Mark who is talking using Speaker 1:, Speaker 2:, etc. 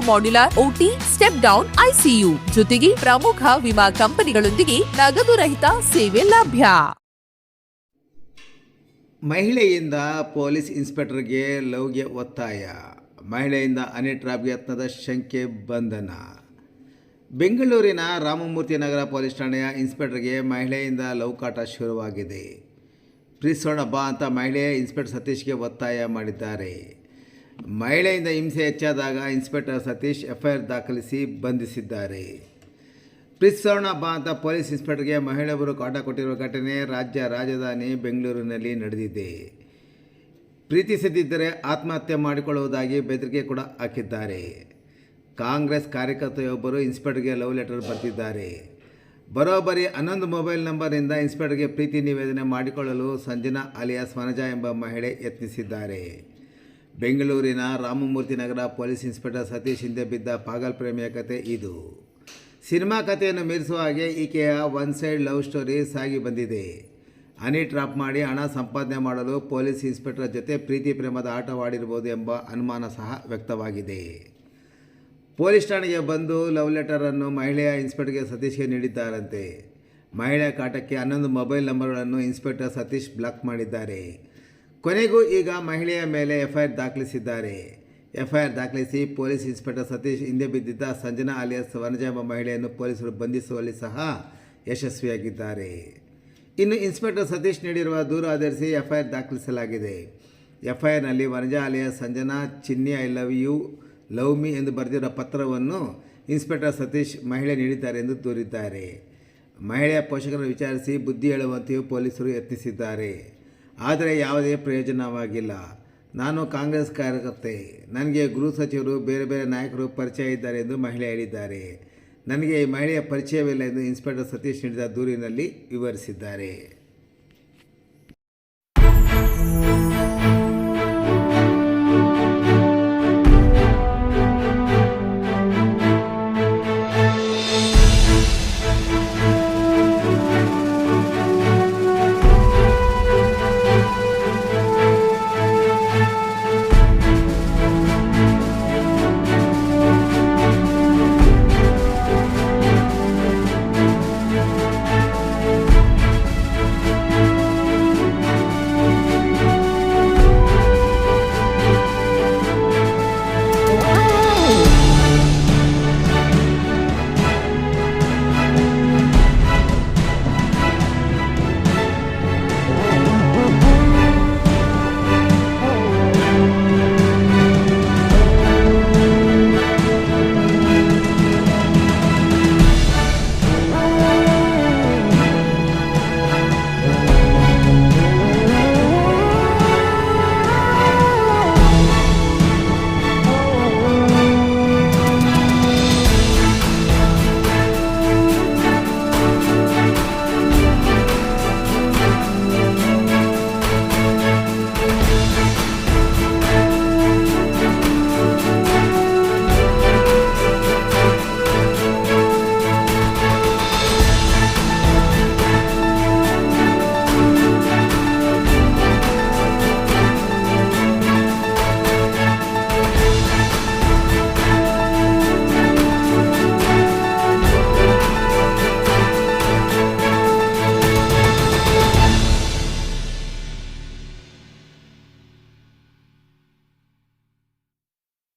Speaker 1: modular OT step down ICU ಜೊತೆಗೆ ಪ್ರಮುಖ ವಿಮಾ ಕಂಪನಿಗಳೊಂದಿಗೆ ನಗದು ರಹಿತ ಸೇವೆ ಲಭ್ಯ.
Speaker 2: ಮಹಿಳೆಯಿಂದ ಪೊಲೀಸ್ ಇನ್ಸ್ಪೆಕ್ಟರ್ಗೆ ಲವ್ಗೆ ಒತ್ತಾಯ. ಮಹಿಳೆಯಿಂದ ಅನಿಟ್ರಾಪ್ ಯತ್ನದ ಶಂಕೆ ಬಂಧನ. ಬೆಂಗಳೂರಿನ ರಾಮಮೂರ್ತಿ ನಗರ ಪೊಲೀಸ್ ಠಾಣೆಯ ಇನ್ಸ್ಪೆಕ್ಟರ್ಗೆ ಮಹಿಳೆಯಿಂದ ಲೌಕಾಟ ಕಾಟ ಶುರುವಾಗಿದೆ. ಪ್ರೀಸೋಣ ಅಂತ ಮಹಿಳೆಯ ಇನ್ಸ್ಪೆಕ್ಟರ್ ಸತೀಶ್ಗೆ ಒತ್ತಾಯ ಮಾಡಿದ್ದಾರೆ. ಮಹಿಳೆಯಿಂದ ಹಿಂಸೆ ಹೆಚ್ಚಾದಾಗ ಇನ್ಸ್ಪೆಕ್ಟರ್ ಸತೀಶ್ ಎಫ್ಐಆರ್ ದಾಖಲಿಸಿ ಬಂಧಿಸಿದ್ದಾರೆ. ಪ್ರೀಸೋಣ ಬಾ ಅಂತ ಪೊಲೀಸ್ ಇನ್ಸ್ಪೆಕ್ಟರ್ಗೆ ಮಹಿಳೆಯೊಬ್ಬರು ಕಾಟ ಕೊಟ್ಟಿರುವ ಘಟನೆ ರಾಜ್ಯ ರಾಜಧಾನಿ ಬೆಂಗಳೂರಿನಲ್ಲಿ ನಡೆದಿದೆ. ಪ್ರೀತಿಸದಿದ್ದರೆ ಆತ್ಮಹತ್ಯೆ ಮಾಡಿಕೊಳ್ಳುವುದಾಗಿ ಬೆದರಿಕೆ ಕೂಡ ಹಾಕಿದ್ದಾರೆ. ಕಾಂಗ್ರೆಸ್ ಕಾರ್ಯಕರ್ತೆಯೊಬ್ಬರು ಇನ್ಸ್ಪೆಕ್ಟರ್ಗೆ ಲವ್ ಲೆಟರ್ ಬರೆದಿದ್ದಾರೆ ಬರೋಬ್ಬರಿ ಹನ್ನೊಂದು ಮೊಬೈಲ್ ನಂಬರ್ನಿಂದ ಇನ್ಸ್ಪೆಕ್ಟರ್ಗೆ ಪ್ರೀತಿ ನಿವೇದನೆ ಮಾಡಿಕೊಳ್ಳಲು ಸಂಜನಾ ಅಲಿಯಾಸ್ ವನಜಾ ಎಂಬ ಮಹಿಳೆ ಯತ್ನಿಸಿದ್ದಾರೆ. ಬೆಂಗಳೂರಿನ ರಾಮಮೂರ್ತಿ ನಗರ ಪೊಲೀಸ್ ಇನ್ಸ್ಪೆಕ್ಟರ್ ಸತೀಶ್ ಹಿಂದೆ ಬಿದ್ದ ಪಾಗಲ್ ಪ್ರೇಮಿಯ ಕತೆ ಇದು. ಸಿನಿಮಾ ಕಥೆಯನ್ನು ಮೀರಿಸುವ ಹಾಗೆ ಈಕೆಯ ಒನ್ ಸೈಡ್ ಲವ್ ಸ್ಟೋರಿ ಸಾಗಿ ಬಂದಿದೆ. ಹನಿ ಟ್ರಾಪ್ ಮಾಡಿ ಹಣ ಸಂಪಾದನೆ ಮಾಡಲು ಪೊಲೀಸ್ ಇನ್ಸ್ಪೆಕ್ಟರ್ ಜೊತೆ ಪ್ರೀತಿ ಪ್ರೇಮದ ಆಟವಾಡಿರ್ಬೋದು ಎಂಬ ಅನುಮಾನ ಸಹ ವ್ಯಕ್ತವಾಗಿದೆ. ಪೊಲೀಸ್ ಠಾಣೆಗೆ ಬಂದು ಲವ್ ಲೆಟರನ್ನು ಮಹಿಳೆಯ ಇನ್ಸ್ಪೆಕ್ಟರ್ಗೆ ಸತೀಶ್ಗೆ ನೀಡಿದ್ದಾರಂತೆ. ಮಹಿಳೆಯ ಕಾಟಕ್ಕೆ ಹನ್ನೊಂದು ಮೊಬೈಲ್ ನಂಬರ್ಗಳನ್ನು ಇನ್ಸ್ಪೆಕ್ಟರ್ ಸತೀಶ್ ಬ್ಲಾಕ್ ಮಾಡಿದ್ದಾರೆ. ಕೊನೆಗೂ ಈಗ ಮಹಿಳೆಯ ಮೇಲೆ ಎಫ್ಐಆರ್ ದಾಖಲಿಸಿದ್ದಾರೆ. ಎಫ್ಐಆರ್ ದಾಖಲಿಸಿ ಪೊಲೀಸ್ ಇನ್ಸ್ಪೆಕ್ಟರ್ ಸತೀಶ್ ಹಿಂದೆ ಬಿದ್ದಿದ್ದ ಸಂಜನಾ ಅಲಿಯಾಸ್ ವನಜ ಎಂಬ ಮಹಿಳೆಯನ್ನು ಪೊಲೀಸರು ಬಂಧಿಸುವಲ್ಲಿ ಸಹ ಯಶಸ್ವಿಯಾಗಿದ್ದಾರೆ. ಇನ್ನು ಇನ್ಸ್ಪೆಕ್ಟರ್ ಸತೀಶ್ ನೀಡಿರುವ ದೂರು ಆಧರಿಸಿ ಎಫ್ಐಆರ್ ದಾಖಲಿಸಲಾಗಿದೆ. ಎಫ್ಐಆರ್ನಲ್ಲಿ Vanaja alias, Sanjana, Chinni, I love you, love me ಎಂದು ಬರೆದಿರುವ ಪತ್ರವನ್ನು ಇನ್ಸ್ಪೆಕ್ಟರ್ ಸತೀಶ್ ಮಹಿಳೆ ನೀಡಿದ್ದಾರೆ ಎಂದು ದೂರಿದ್ದಾರೆ. ಮಹಿಳೆಯ ಪೋಷಕರನ್ನು ವಿಚಾರಿಸಿ ಬುದ್ಧಿ ಹೇಳುವಂತೆಯೂ ಪೊಲೀಸರು ಯತ್ನಿಸಿದ್ದಾರೆ. ಆದರೆ ಯಾವುದೇ ಪ್ರಯೋಜನವಾಗಿಲ್ಲ. ನಾನು ಕಾಂಗ್ರೆಸ್ ಕಾರ್ಯಕರ್ತೆ. ನನಗೆ ಗೃಹ ಸಚಿವರು ಬೇರೆ ಬೇರೆ ನಾಯಕರು ಪರಿಚಯ ಇದ್ದಾರೆ ಎಂದು ಮಹಿಳೆ ಹೇಳಿದ್ದಾರೆ. ನನಗೆ ಈ ಮಹಿಳೆಯ ಪರಿಚಯವಿಲ್ಲ ಎಂದು ಇನ್ಸ್ಪೆಕ್ಟರ್ ಸತೀಶ್ ನೀಡಿದ ದೂರಿನಲ್ಲಿ ವಿವರಿಸಿದ್ದಾರೆ.